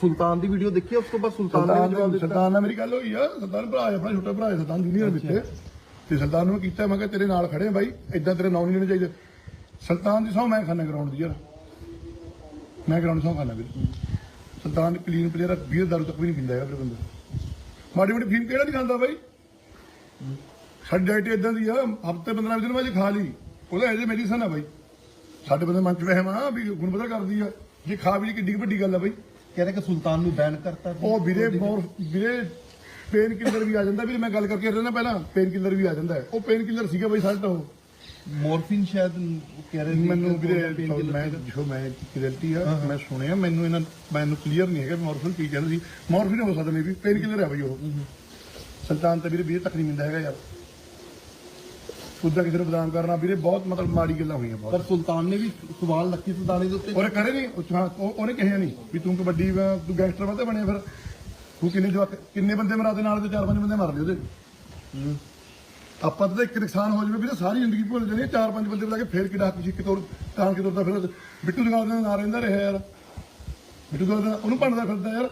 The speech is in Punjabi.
ਸੁਲਤਾਨ ਦੀ ਵੀਡੀਓ ਦੇਖੀ ਉਸ ਤੋਂ ਬਾਅਦ ਸੁਲਤਾਨ ਨੇ ਵੀ ਜਵਾਬ ਦਿੱਤਾ। ਸਰਦਾਰ ਨਾਲ ਮੇਰੀ ਗੱਲ ਹੋਈ ਆ। ਸਰਦਾਰ ਭਰਾ ਹੈ ਆਪਣਾ ਛੋਟਾ ਭਰਾ ਹੈ ਸਰਦਾਰ ਜੂਨੀਅਰ ਵਿੱਚ ਤੇ ਸਰਦਾਰ ਨੂੰ ਮੈਂ ਕੀਤਾ ਮੈਂ ਕਿਹਾ ਤੇਰੇ ਨਾਲ ਖੜੇ ਆ ਬਾਈ ਇਦਾਂ ਤੇਰੇ ਨਾਂ ਨਹੀਂ ਲੈਣੇ ਚਾਹੀਦੇ। ਸੁਲਤਾਨ ਦੀ ਸਹੁੰ ਮੈਂ ਖਾਨਾ ਗਰਾਊਂਡ ਦੀ ਯਾਰ। ਮੈਂ ਗਰਾਊਂਡ ਸਹੁੰ ਖਾਨਾ ਵੀਰ। ਸੁਲਤਾਨ ਕਲੀਨ ਪਲੇਅਰ ਵੀਰ ਦਾਰੂ ਤੱਕ ਵੀ ਨਹੀਂ ਪੀਂਦਾ ਹੈਗਾ ਫਿਰ ਬੰਦਾ। ਮਾੜੀ ਮੋਟੀ ਫੀਮ ਕਿਹੜਾ ਨਹੀਂ ਖਾਂਦਾ ਬਾਈ? ਸਾਡੀ ਡਾਈਟ ਇਦਾਂ ਦੀ ਆ ਹਫ਼ਤੇ 15 ਦਿਨ ਬਾਅਦ ਖਾ ਲਈ ਉਹਦਾ ਐਜੇ ਮੈਡੀਸਨ ਆ ਬਾਈ। ਸਾਡੇ ਬੰਦੇ ਮਨ ਚ ਵਹਿਮ ਆ ਵੀ ਗੁਣ ਬਦਲ ਕਰਦੀ ਆ। ਜੇ ਖਾ ਵੀ ਲਈ ਕਿੱਡੀ ਕੁ ਵੱਡੀ ਗੱਲ ਆ ਬਾਈ। ਕਹਿ ਰਹੇ ਕਿ ਸੁਲਤਾਨ ਨੂੰ ਬੈਨ ਕਰਤਾ। ਉਹ ਵੀਰੇ ਮੋਰ ਵੀਰੇ ਪੇਨ ਕਿਲਰ ਵੀ ਆ ਜਾਂਦਾ। ਵੀਰੇ ਮੈਂ ਗੱਲ ਕਰਕੇ ਰਹਿਣਾ ਪਹਿਲਾਂ। ਪੇਨ ਕਿਲਰ ਵੀ ਆ ਜਾਂਦਾ ਹੈ। ਉਹ ਪੇਨ ਕਿਲਰ ਸੀਗਾ ਬਈ ਸਾਡਾ ਉਹ। ਮੋਰਫਿਨ ਸ਼ਾਇਦ ਕਹਿ ਰਹੇ ਸੀ ਮੈਨੂੰ ਕਿ ਵੀਰੇ ਮੈਂ ਸੀਗਾ। ਜੋ ਮੈਂ ਕ੍ਰਿਐਲਿਟੀ ਆ ਮੈਂ ਸੁਣਿਆ ਮੈਨੂੰ ਇਹਨਾਂ ਮੈਨੂੰ ਕਲੀਅਰ ਨਹੀਂ ਹੈਗਾ ਮੋਰਫਿਨ ਕੀ ਕਹਿੰਦੇ ਸੀ। ਮੋਰਫਿਨ ਹੋ ਸਕਦਾ ਮੇਬੀ ਪੇਨ ਕਿਲਰ ਹੈ ਬਈ ਉਹ। ਸੁਲਤਾਨ ਤਾਂ ਵੀਰੇ ਵੀਰੇ ਤੱਕ ਨਹੀਂ ਮਿਲਦਾ ਹੈਗਾ ਯਾਰ। ਉਦਾਂ ਕਿਸੇ ਨੂੰ ਬਦਾਮ ਕਰਨਾ ਵੀਰੇ ਬਹੁਤ ਮਤਲਬ ਮਾੜੀ ਗੱਲਾਂ ਹੋਈਆਂ ਬਹੁਤ। ਪਰ ਸੁਲਤਾਨ ਨੇ ਵੀ ਸਵਾਲ ਲੱਕੀ ਸੁਲਤਾਨੇ ਦੇ ਉੱਤੇ। ਉਹਨੇ ਕਰੇ ਨਹੀਂ ਉਹ ਹਾਂ, ਉਹ- ਉਹਨੇ ਕਿਹਾ ਨਹੀਂ ਵੀ ਤੂੰ ਕਬੱਡੀ ਵਾ, ਤੂੰ ਗੈਂਗਸਟਰ ਵਾਤੇ ਬਣਿਆ ਫਿਰ। ਤੂੰ ਕਿੰਨੇ ਜਵਾਕ ਕਿੰਨੇ ਬੰਦੇ ਮਰਾ ਦੇ ਨਾਲ ਤੇ ਚਾਰ ਪੰਜ ਬੰਦੇ ਮਾਰ ਲਏ ਉਹਦੇ। ਆਪਾਂ ਤਾਂ ਇੱਕ ਨੁਕਸਾਨ ਹੋ ਜਾਵੇ ਵੀ ਤਾਂ ਸਾਰੀ ਜ਼ਿੰਦਗੀ ਭੁੱਲ ਜਾਣੀ ਹੈ। ਚਾਰ ਪੰਜ ਬੰਦੇ ਬੁਲਾ ਕੇ ਫੇਰ ਕਿਡਾ ਕਿਸੇ ਕਿਤੋਂ ਤਾਂ ਕਿਤੋਂ ਦਾ ਫਿਰ ਬਿੱਟੂ ਦੇ ਨਾਲ ਦਾ ਨਾਂ ਰਹਿੰਦਾ ਰਿਹਾ ਯਾਰ। ਬਿੱਟੂ ਦਾ ਉਹਨੂੰ ਭੰਨਦਾ ਫਿਰਦਾ ਯਾਰ।